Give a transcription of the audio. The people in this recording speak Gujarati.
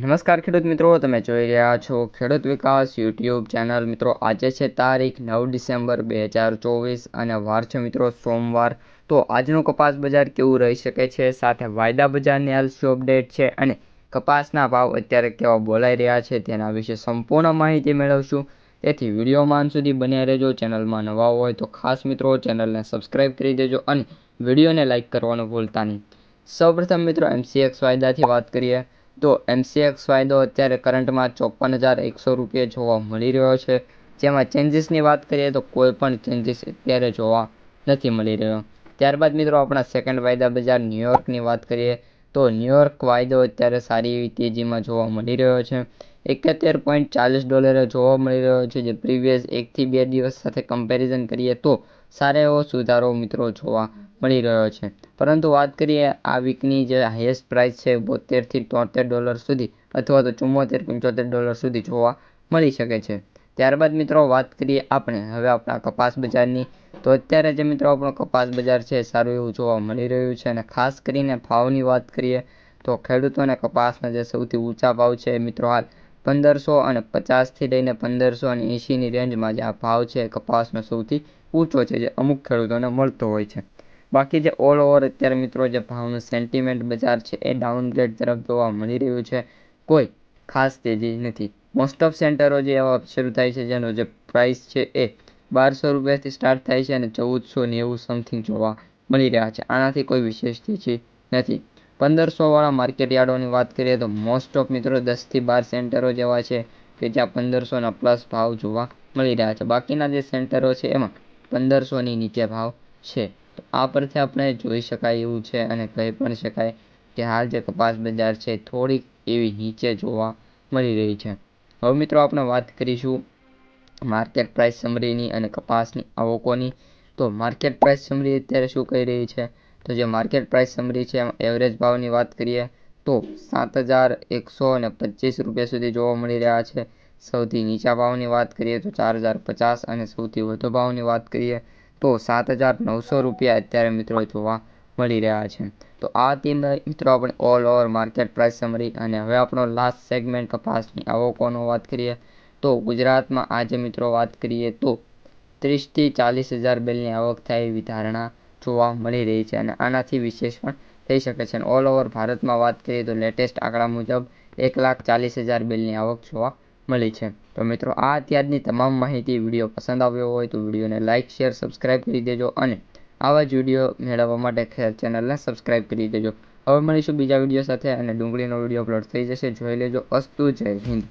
નમસ્કાર ખેડૂત મિત્રો, તમે જોઈ રહ્યા છો ખેડૂત વિકાસ યુટ્યુબ ચેનલ. મિત્રો, આજે છે તારીખ નવ ડિસેમ્બર બે હજાર ચોવીસ અને વાર છે મિત્રો સોમવાર. તો આજનું કપાસ બજાર કેવું રહી શકે છે? સાથે વાયદા બજારની હાલ શું અપડેટ છે અને કપાસના ભાવ અત્યારે કેવા બોલાઈ રહ્યા છે તેના વિશે સંપૂર્ણ માહિતી મેળવશું. તેથી વિડીયોમાં અંત સુધી બન્યા રહેજો. ચેનલમાં નવા હોય તો ખાસ મિત્રો ચેનલને સબસ્ક્રાઈબ કરી દેજો અને વિડીયોને લાઇક કરવાનું ભૂલતા નહીં. સૌપ્રથમ મિત્રો એમસીએક્સ વાયદાથી વાત કરીએ. તો એમસીએક્સ વાયદો અત્યારે કરંટમાં ચોપન હજાર એકસો રૂપિયા જોવા મળી રહ્યો છે. જેમાં ચેન્જીસની વાત કરીએ તો કોઈ પણ ચેન્જીસ અત્યારે જોવા નથી મળી રહ્યો. ત્યારબાદ મિત્રો આપણા સેકન્ડ વાયદા બજાર ન્યુયોર્કની વાત કરીએ તો ન્યુયોર્ક વાયદો અત્યારે સારી એવી તેજીમાં જોવા મળી રહ્યો છે. એકોતેર પોઈન્ટ ચાલીસ ડોલરે જોવા મળી રહ્યો છે. જે પ્રીવિયસ એકથી બે દિવસ સાથે કમ્પેરિઝન કરીએ તો સારો એવો સુધારો મિત્રો જોવા મળી રહ્યો છે. પરંતુ વાત કરીએ આ વીકની જે હાઈએસ્ટ પ્રાઇસ છે બોતેરથી તોતેર ડોલર સુધી અથવા તો ચુંમોતેર પંચોતેર ડોલર સુધી જોવા મળી શકે છે. ત્યારબાદ મિત્રો વાત કરીએ આપણે. હવે આપણા કપાસ બજારની. તો અત્યારે જે મિત્રો આપણો કપાસ બજાર છે સારું એવું જોવા મળી રહ્યું છે અને ખાસ કરીને ભાવની વાત કરીએ તો ખેડૂતોને કપાસના જે સૌથી ઊંચા ભાવ છે મિત્રો હાલ પંદરસો અને પચાસથી લઈને પંદરસો અને એંશીની રેન્જમાં જે આ ભાવ છે કપાસનો સૌથી ઊંચો છે જે અમુક ખેડૂતોને મળતો હોય છે. બાકી જે ઓલ ઓવર અત્યારે મિત્રો જે ભાવનું સેન્ટિમેન્ટ બજાર છે એ ડાઉનગ્રેડ તરફ જોવા મળી રહ્યું છે. કોઈ ખાસ તેજી નથી. મોસ્ટ ઓફ સેન્ટરો જે એવા શરૂ થાય છે જેનો જે પ્રાઇસ છે એ બારસો રૂપિયાથી સ્ટાર્ટ થાય છે અને ચૌદસો નેવું સમથિંગ જોવા મળી રહ્યા છે. આનાથી કોઈ વિશેષ તેજી નથી. પંદરસોવાળા માર્કેટ યાર્ડોની વાત કરીએ તો મોસ્ટ ઓફ મિત્રો દસથી બાર સેન્ટરો જેવા છે કે જ્યાં પંદરસોના પ્લસ ભાવ જોવા મળી રહ્યા છે. બાકીના જે સેન્ટરો છે એમાં પંદરસોની નીચે ભાવ છે. આ પરથી આપણે જોઈ શકાય એવું છે અને કહી પણ શકાય કે હાલ જે કપાસ બજાર છે થોડીક એવી નીચે જોવા મળી રહી છે. હવે મિત્રો આપણે વાત કરીશું માર્કેટ પ્રાઇસ સમરીની અને કપાસની આવકોની. તો માર્કેટ પ્રાઇસ સમરી અત્યારે શું કહી રહી છે? તો જે માર્કેટ પ્રાઇસ સમરી છે એમાં એવરેજ ભાવની વાત કરીએ તો સાત હજાર એકસો અને પચીસ રૂપિયા સુધી જોવા મળી રહ્યા છે. સૌથી નીચા ભાવની વાત કરીએ તો ચાર હજાર પચાસ અને સૌથી વધુ ભાવની વાત કરીએ તો સાત હજાર નવસો રૂપિયા અત્યારે મિત્રો જોવા મળી રહ્યા છે. તો આ હતી મિત્રો આપણે all over market price summary અને હવે આપણો લાસ્ટ સેગમેન્ટ કપાસની આવકોનો વાત કરીએ તો ગુજરાતમાં આજે મિત્રો વાત કરીએ તો ત્રીસથી ચાલીસ હજાર બેલની આવક થાય એવી ધારણા જોવા મળી રહી છે અને આનાથી વિશેષ પણ થઈ શકે છે. ઓલ ઓવર ભારતમાં વાત કરીએ તો લેટેસ્ટ આંકડા મુજબ એક લાખ ચાલીસ હજાર બેલની આવક જોવા મળી છે. તો મિત્રો, આ અત્યારની તમામ માહિતી વીડિયો પસંદ આવ્યો હોય તો વિડીયોને લાઇક શેર સબસ્ક્રાઈબ કરી દેજો અને આવા જ વીડિયો મેળવવા માટે ચેનલને સબસ્ક્રાઈબ કરી દેજો. હવે મળીશું બીજા વીડિયો સાથે અને ડુંગળીનો વીડિયો અપલોડ થઈ જશે. જોઈ લેજો. અસ્તુ જય હિન્દ.